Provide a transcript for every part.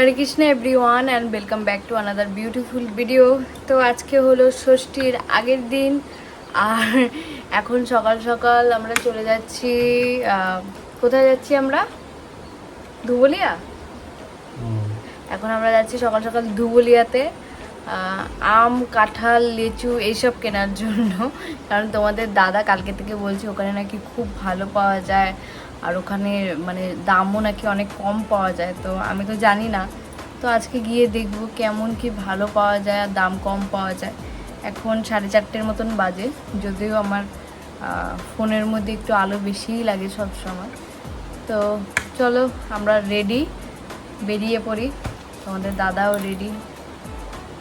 Hare Krishna everyone and welcome back to another beautiful video তো আজকে হলো ষষ্ঠীর আগের দিন। আর এখন সকাল সকাল আমরা চলে যাচ্ছি কোথায় যাচ্ছি আমরা? ধুবলিয়া? এখন আমরা যাচ্ছি সকাল সকাল ধুবুলিয়াতে। আম কাঁঠাল লিচু এইসব কেনার জন্য। কারণ তোমাদের দাদা কালকে থেকে বলছে ওখানে নাকি খুব ভালো পাওয়া যায়। আর ওখানে মানে দামও নাকি অনেক কম পাওয়া যায়, তো আমি তো জানি না। তো আজকে গিয়ে দেখব কেমন কি ভালো পাওয়া যায় আর দাম কম পাওয়া যায়। এখন সাড়ে চারটের মতন বাজে, যদিও আমার ফোনের মধ্যে একটু আলো বেশিই লাগে সব সময় তো চলো আমরা রেডি বেরিয়ে পড়ি। তোমাদের দাদাও রেডি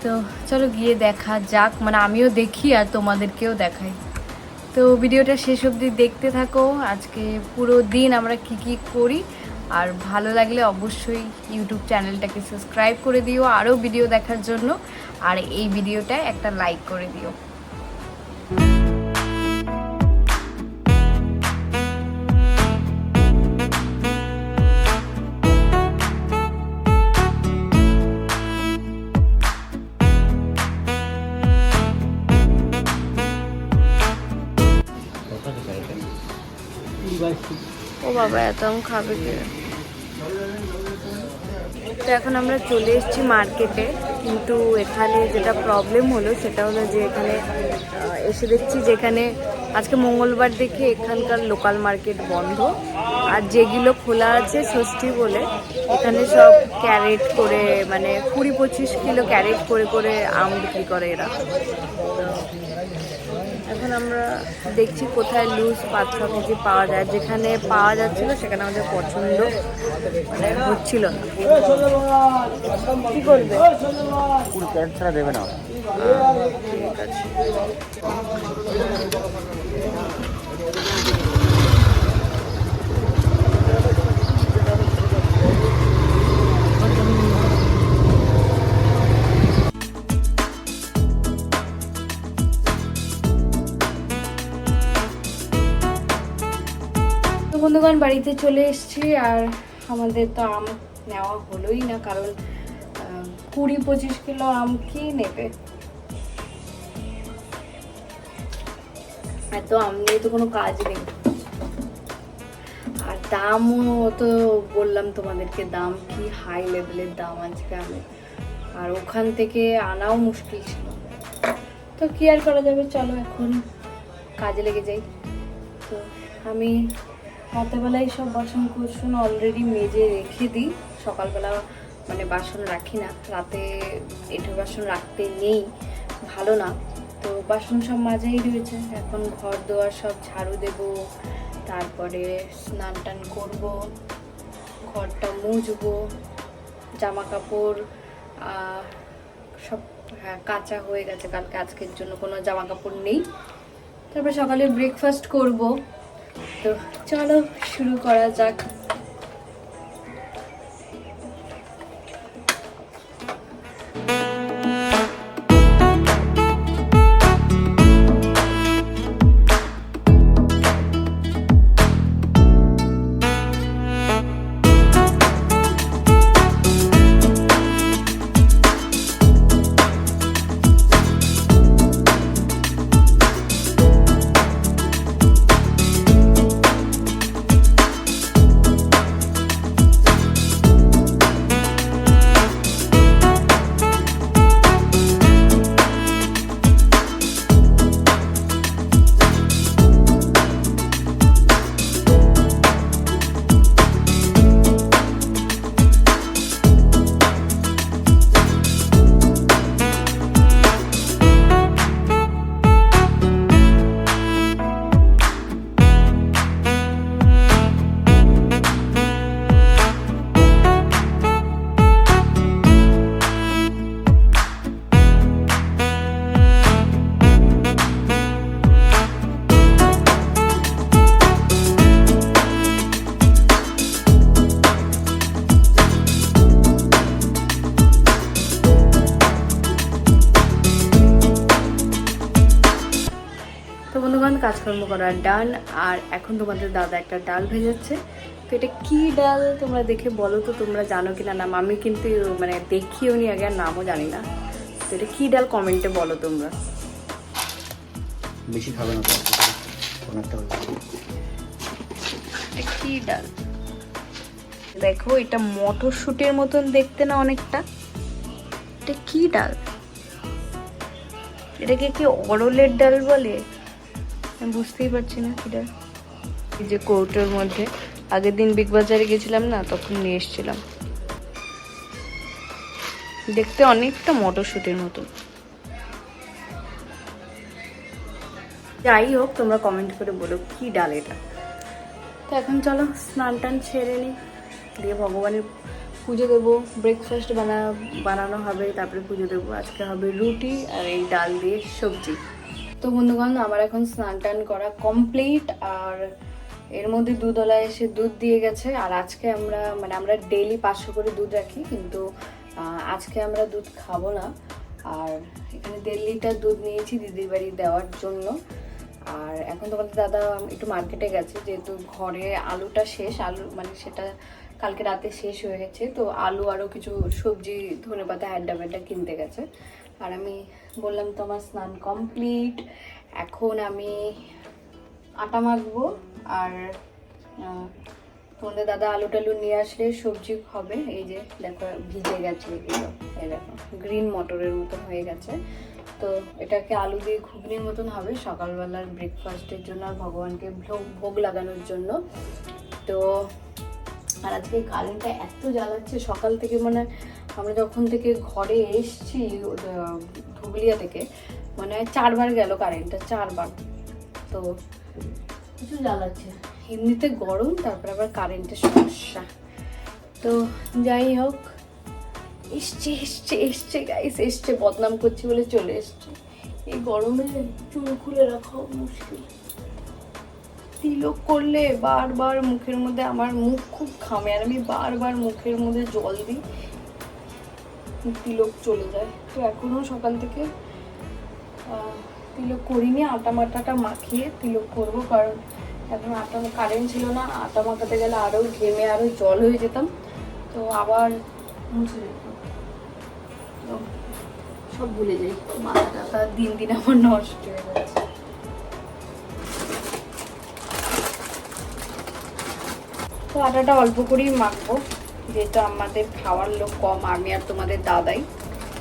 তো চলো গিয়ে দেখা যাক মানে আমিও দেখি আর তোমাদেরকেও দেখাই। তো ভিডিওটা শেষ অবধি দেখতে থাকো। আজকে পুরো দিন আমরা কি কি করি, আর ভালো লাগলে অবশ্যই ইউটিউব চ্যানেলটাকে সাবস্ক্রাইব করে দিও, আরও ভিডিও দেখার জন্য। আর এই ভিডিওটায় একটা লাইক করে দিও। বাবা এত খাবে কে? তো এখন আমরা চলে এসেছি মার্কেটে, কিন্তু এখানে যেটা প্রবলেম হলো সেটা হলো যে এখানে এসে দেখছি যেখানে আজকে মঙ্গলবার দেখে এখানকার লোকাল মার্কেট বন্ধ। আর যেগুলো খোলা আছে ষষ্ঠী বলে, এখানে সব ক্যারেট করে মানে কুড়ি পঁচিশ কিলো ক্যারেট করে করে আম বিক্রি করে এরা। এখন আমরা দেখছি কোথায় লুজ কেজি পাওয়া যায়। যেখানে পাওয়া যাচ্ছিল সেখানে আমাদের পছন্দ মানে হচ্ছিল না। কি করবে? ছাড়া দেবে না। ঠিক আছে। বন্ধুগণ, বাড়িতে চলে এসেছি। আর আমাদের তো আম নেওয়া হলোই না, কারণ কুড়ি পঁচিশ কিলো আম কি নেবে? এত আম নিয়ে তো কোনো কাজ নেই। আর দামও তো বললাম তোমাদেরকে, দাম কি হাই লেভেলের দাম আজকে আমি আর ওখান থেকে আনাও মুশকিল ছিল। তো কি আর করা যাবে? চলো এখন কাজে লেগে যাই। তো আমি রাতেবেলায় সব বাসন কুসন অলরেডি মেজে রেখে দিই। সকালবেলা মানে বাসন রাখি না। রাতে এঁঠো বাসন রাখতে নেই। ভালো না। তো বাসন সব মাঝেই রয়েছে। এখন ঘর দোয়ার সব ঝাড়ু দেব। তারপরে স্নান টান করব। ঘরটা মুছবো জামা কাপড় সব হ্যাঁ কাঁচা হয়ে গেছে কালকে। আজকের জন্য কোনো জামা কাপড় নেই। তারপরে সকালে ব্রেকফাস্ট করব। তো চলো শুরু করা যাক। তো বন্ধুগণ কাজকর্ম করা ডান আর এখন তোমাদের দাদা একটা ডাল ভেজাচ্ছে। তো এটা কী ডাল তোমরা দেখে বলো তো তোমরা জানো কিনা? নাম আমি কিন্তু মানে দেখিও নি আগে আর নামও জানি না। তো এটা কী ডাল কমেন্টে বলো তোমরা। বেশি খাবে না কি ডাল? দেখো এটা মটরশুটির মতন দেখতে না অনেকটা। এটা কি ডাল? এটাকে কি অরলের ডাল বলে? আমি বুঝতেই পারছি না কি এই যে কৌটোর মধ্যে, আগের দিন বিগ বাজারে গেছিলাম না, তখন নিয়ে এসেছিলাম। দেখতে অনেকটা মটরশুটির মতো যাই হোক, তোমরা কমেন্ট করে বলো, কি ডাল এটা? তো এখন চলো, স্নান টান ছেড়ে নিই দিয়ে ভগবানের পুজো দেবো। ব্রেকফাস্ট বানা, বানানো হবে, তারপরে পুজো দেবো। আজকে হবে রুটি আর এই ডাল দিয়ে সবজি। তো বন্ধুগণ, আমার এখন স্নান টান করা কমপ্লিট আর এর মধ্যে দুধওয়ালা এসে দুধ দিয়ে গেছে। আর আজকে আমরা মানে আমরা ডেইলি পাঁচশো করে দুধ রাখি, কিন্তু আজকে আমরা দুধ খাব না। আর এখানে দেড় লিটার দুধ নিয়েছি দিদির বাড়ি দেওয়ার জন্য। আর এখন তোমাদের দাদা একটু মার্কেটে গেছে, যেহেতু ঘরে আলুটা শেষ, আলু মানে সেটা কালকে রাতে শেষ হয়ে গেছে। তো আলু আরও কিছু সবজি ধনে পাতা হ্যাড্ডা কিনতে গেছে। আর আমি বললাম তো আমার স্নান কমপ্লিট এখন আমি আটা মাখবো আর তোমাদের দাদা আলু টালু নিয়ে আসলে সবজি হবে। এই যে দেখো, ভিজে গেছে এগুলো। এই দেখো গ্রিন মটরের মতন হয়ে গেছে। তো এটাকে আলু দিয়ে ঘুগনির মতন হবে। সকালবেলার ব্রেকফাস্টের জন্য আর ভগবানকে ভোগ ভোগ লাগানোর জন্য। তো আর আজকে কারেন্টটা এত জ্বালাচ্ছে, সকাল থেকে মানে আমরা যখন থেকে ঘরে এসছি ধুবুলিয়া থেকে মানে চারবার গেল কারেন্টটা চারবার। তো কিছু জ্বালাচ্ছে। এমনিতে গরম, তারপর আবার কারেন্টের সমস্যা। তো যাই হোক, এসছে এসছে এসছে গাইস এসছে, বদনাম করছি বলে চলে এসছে। এই গরমে চুল খুলে রাখাও মুশকিল। তিলক করলে বারবার মুখের মধ্যে, আমার মুখ খুব ঘামে, আর আমি বারবার মুখের মধ্যে জল দিই। তিলক চলে যায়। তো এখনও সকাল থেকে তিলক করিনি, আটা মাটাটা মাখিয়ে তিলক করব, কারণ এখন আটা কারেন্ট ছিল না, আটা মাখাতে গেলে আরও ঘেমে আরও জল হয়ে যেতাম। তো আবার মুছে দিতাম তো সব ভুলে যাই। মাথা টাথা দিন দিন আমার নষ্ট হয়ে যাচ্ছে। তো আটাটা অল্প করেই মাখবো। যেহেতু আমাদের খাওয়ার লোক কম, আমি আর তোমাদের দাদাই।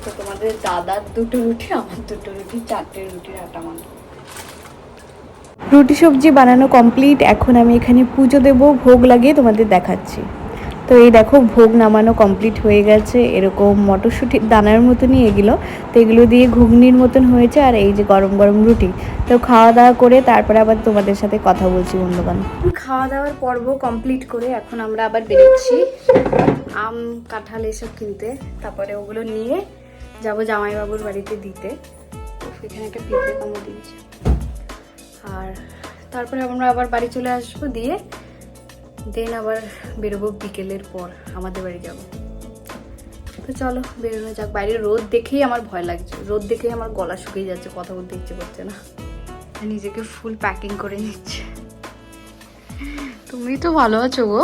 তো তোমাদের দাদার দুটো রুটি, আমার দুটো রুটি, চারটে রুটির আটা মাখবো রুটি সবজি বানানো কমপ্লিট এখন আমি এখানে পুজো দেব, ভোগ লাগিয়ে তোমাদের দেখাচ্ছি। তো এই দেখো, ভোগ নামানো কমপ্লিট হয়ে গেছে। এরকম মটরশুঁটির দানার মতনই এগুলো। তো এগুলো দিয়ে ঘুগনির মতন হয়েছে আর এই যে গরম গরম রুটি। তো খাওয়া দাওয়া করে তারপরে আবার তোমাদের সাথে কথা বলছি বন্ধুবান খাওয়া দাওয়ার পর্ব কমপ্লিট করে এখন আমরা আবার বেরোচ্ছি। আম, কাঁঠাল এসব কিনতে। তারপরে ওগুলো নিয়ে যাব জামাইবাবুর বাড়িতে দিতে। তো সেখানে একটা পিঁপড়ে কামড় দিয়েছে। আর তারপরে আমরা আবার বাড়ি চলে আসব দিয়ে দেন আবার বেরোবো বিকেলের পর আমাদের বাড়ি যাব। তো চলো, বেরোনো যাক। বাইরে রোদ দেখেই আমার ভয় লাগছে। রোদ দেখেই আমার গলা শুকিয়ে যাচ্ছে, কথা বলতে ইচ্ছে করছে না। নিজেকে ফুল প্যাকিং করে নিচ্ছে। তুমি তো ভালো আছো গো।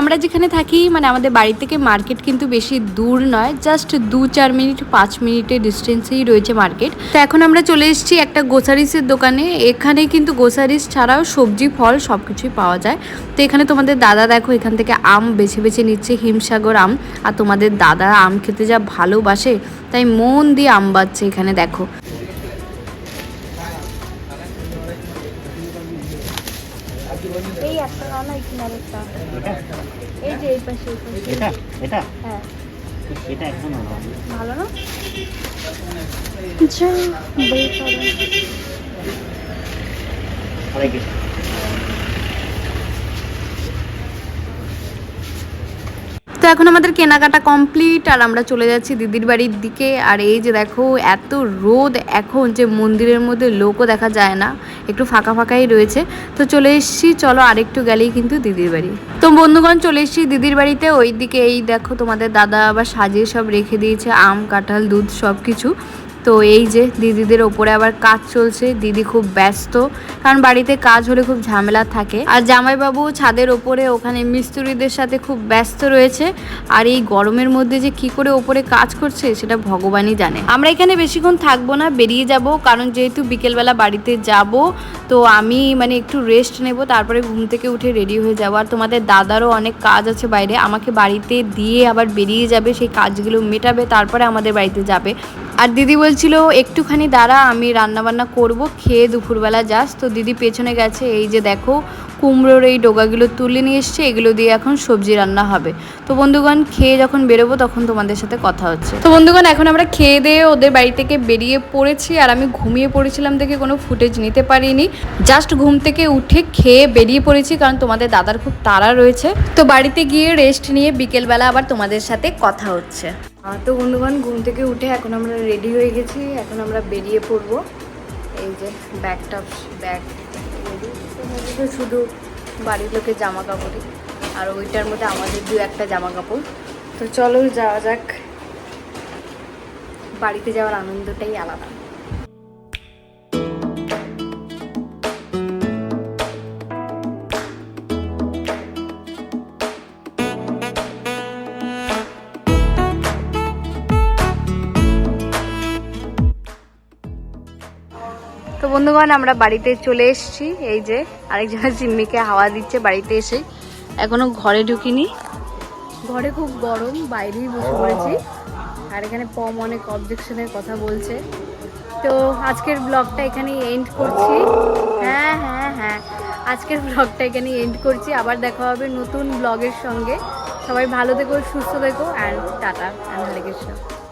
আমরা যেখানে থাকি মানে আমাদের বাড়ি থেকে মার্কেট কিন্তু বেশি দূর নয় জাস্ট দু চার মিনিট, পাঁচ মিনিটের ডিস্টেন্সেই রয়েছে মার্কেট। তো এখন আমরা চলে এসেছি একটা গোসারিসের দোকানে। এখানে কিন্তু গোসারিস ছাড়াও সবজি, ফল সব কিছুই পাওয়া যায়। তো এখানে তোমাদের দাদা দেখো, এখান থেকে আম বেছে বেছে নিচ্ছে, হিমসাগর আম। আর তোমাদের দাদা আম খেতে যা ভালোবাসে, তাই মন দিয়ে আম বাচ্ছে এখানে দেখো। আরেকটা এই যে এই পাশে এটা? এটা? হ্যাঁ। এটা একদম ভালো না? আচ্ছা বের করো। আড়াই তো এখন আমাদের কেনাকাটা কমপ্লিট আর আমরা চলে যাচ্ছি দিদির বাড়ির দিকে। আর এই যে দেখো এত রোদ এখন যে মন্দিরের মধ্যে লোকও দেখা যায় না। একটু ফাঁকা ফাঁকাই রয়েছে। তো চলে এসছি, চলো আরেকটু গেলেই কিন্তু দিদির বাড়ি। তো বন্ধুগণ, চলে এসছি দিদির বাড়িতে। ওই দিকে এই দেখো তোমাদের দাদা আবার সাজিয়ে সব রেখে দিয়েছে, আম, কাঁঠাল, দুধ সব কিছু তো এই যে দিদিদের ওপরে আবার কাজ চলছে, দিদি খুব ব্যস্ত, কারণ বাড়িতে কাজ হলে খুব ঝামেলা থাকে। আর জামাইবাবু ছাদের ওপরে, ওখানে মিস্ত্রিদের সাথে খুব ব্যস্ত রয়েছে। আর এই গরমের মধ্যে যে কি করে ওপরে কাজ করছে, সেটা ভগবানই জানে। আমরা এখানে বেশিক্ষণ থাকব না, বেরিয়ে যাব, কারণ যেহেতু বিকেলবেলা বাড়িতে যাব, তো আমি মানে একটু রেস্ট নেব, তারপরে ঘুম থেকে উঠে রেডি হয়ে যাব। আর তোমাদের দাদারও অনেক কাজ আছে বাইরে, আমাকে বাড়িতে দিয়ে আবার বেরিয়ে যাবে, সেই কাজগুলো মেটাবে, তারপরে আমাদের বাড়িতে যাবে। আর দিদি বলছিল, একটুখানি দাঁড়া, আমি রান্নাবান্না করব, খেয়ে দুপুরবেলা যাস। তো দিদি পেছনে গেছে, এই যে দেখো, কুমড়োর এই ডোগাগুলো তুলে নিয়ে এসছে, এগুলো দিয়ে এখন সবজি রান্না হবে। তো বন্ধুগণ, খেয়ে যখন বেরোবো, তখন তোমাদের সাথে কথা হচ্ছে। তো বন্ধুগণ, এখন আমরা খেয়ে দিয়ে ওদের বাড়ি থেকে বেরিয়ে পড়েছি, আর আমি ঘুমিয়ে পড়েছিলাম দেখে কোনো ফুটেজ নিতে পারিনি। জাস্ট ঘুম থেকে উঠে খেয়ে বেরিয়ে পড়েছি, কারণ তোমাদের দাদার খুব তাড়া রয়েছে। তো বাড়িতে গিয়ে রেস্ট নিয়ে বিকেলবেলা আবার তোমাদের সাথে কথা হচ্ছে। তো বন্ধুগণ, ঘুম থেকে উঠে এখন আমরা রেডি হয়ে গেছি। এখন আমরা বেরিয়ে পড়ব। এই যে ব্যাগটা, ব্যাগ। তো শুধু বাড়ির লোকের জামা কাপড়ই আর ওইটার মধ্যে আমাদের দু একটা জামা কাপড় তো চলো যাওয়া যাক। বাড়িতে যাওয়ার আনন্দটাই আলাদা। বন্ধুগণ, আমরা বাড়িতে চলে এসেছি। এই যে আরেকজনের জিম্মিকে হাওয়া দিচ্ছে বাড়িতে এসে। এখনও ঘরে ঢুকিনি। ঘরে খুব গরম, বাইরেই বসে পড়েছি। আর এখানে পম অনেক অবজেকশনের কথা বলছে। তো আজকের ব্লগটা এখানেই এন্ড করছি। হ্যাঁ হ্যাঁ হ্যাঁ। আজকের ব্লগটা এখানে এন্ড করছি। আবার দেখা হবে নতুন ব্লগের সঙ্গে। সবাই ভালো থেকো, সুস্থ থেকো অ্যান্ড টাটা অ্যান্ড হরে